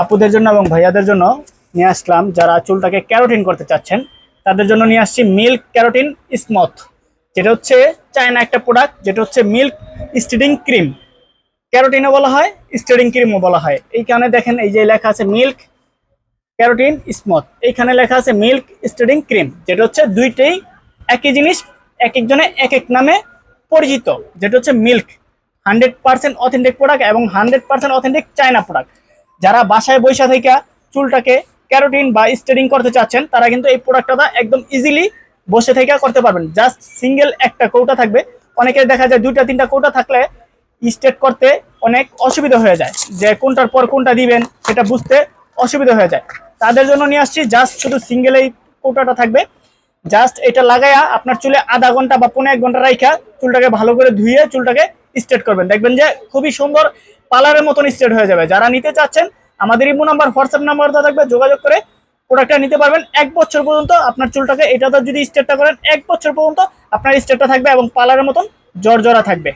আপুদের জন্য এবং ভাইয়াদের জন্য নিয়ে আসলাম। যারা চুলটাকে ক্যারোটিন করতে চাচ্ছেন, তাদের জন্য নিয়ে আসছি মিল্ক ক্যারোটিন স্মথ। যেটা হচ্ছে চায়না একটা প্রোডাক্ট যেটা হচ্ছে মিল্ক স্টিডিং ক্রিম। ক্যারোটিনও বলা হয়, স্টিডিং ক্রিমও বলা হয়। এইখানে দেখেন, এই যে লেখা আছে মিল্ক ক্যারোটিন স্মথ। এইখানে লেখা আছে মিল্ক স্টিডিং ক্রিম, যেটা হচ্ছে দুইটাই একই জিনিস এক একজনে এক এক নামে পরিচিত। যেটা হচ্ছে milk. Hundred percent authentic product এবং hundred percent authentic China product যারা বাসায় বৈশা থেকে চুলটাকে ক্যারোটিন বা স্টেডিং করতে চাচ্ছেন, তারা কিন্তু এই প্রোডাক্টটা একদম ইজিলি বসে থেকে করতে পারবেন। জাস্ট সিঙ্গেল একটা কৌটা থাকবে। অনেকে দেখা যায় দুইটা, তিনটা কৌটা থাকলে স্টেট করতে অনেক অসুবিধা হয়ে যায়। যে কোনটার পর কোনটা দিবেন, সেটা বুঝতে অসুবিধা হয়ে যায়। তাদের জন্য নিয়ে আসছি জাস্ট শুধু সিঙ্গেল এই কৌটাটা থাকবে। জাস্ট এটা লাগাইয়া আপনার চুলে আধা ঘণ্টা বা পনেরো এক ঘণ্টা রাইখা চুলটাকে ভালো করে ধুয়ে চুলটাকে স্ট্রেট করবেন। দেখবেন যে খুবই সুন্দর পার্লারের মতন স্টেট হয়ে যাবে। যারা নিতে চাচ্ছেন, আমাদের ইমো নাম্বার হোয়াটসঅ্যাপ নাম্বার দেওয়া থাকবে, যোগাযোগ করে প্রোডাক্টটা নিতে পারবেন। এক বছর পর্যন্ত আপনার চুলটাকে এটাতে যদি স্টেটটা করেন, এক বছর পর্যন্ত আপনার স্টেটটা থাকবে এবং পার্লারের মতন জর্জরা থাকবে।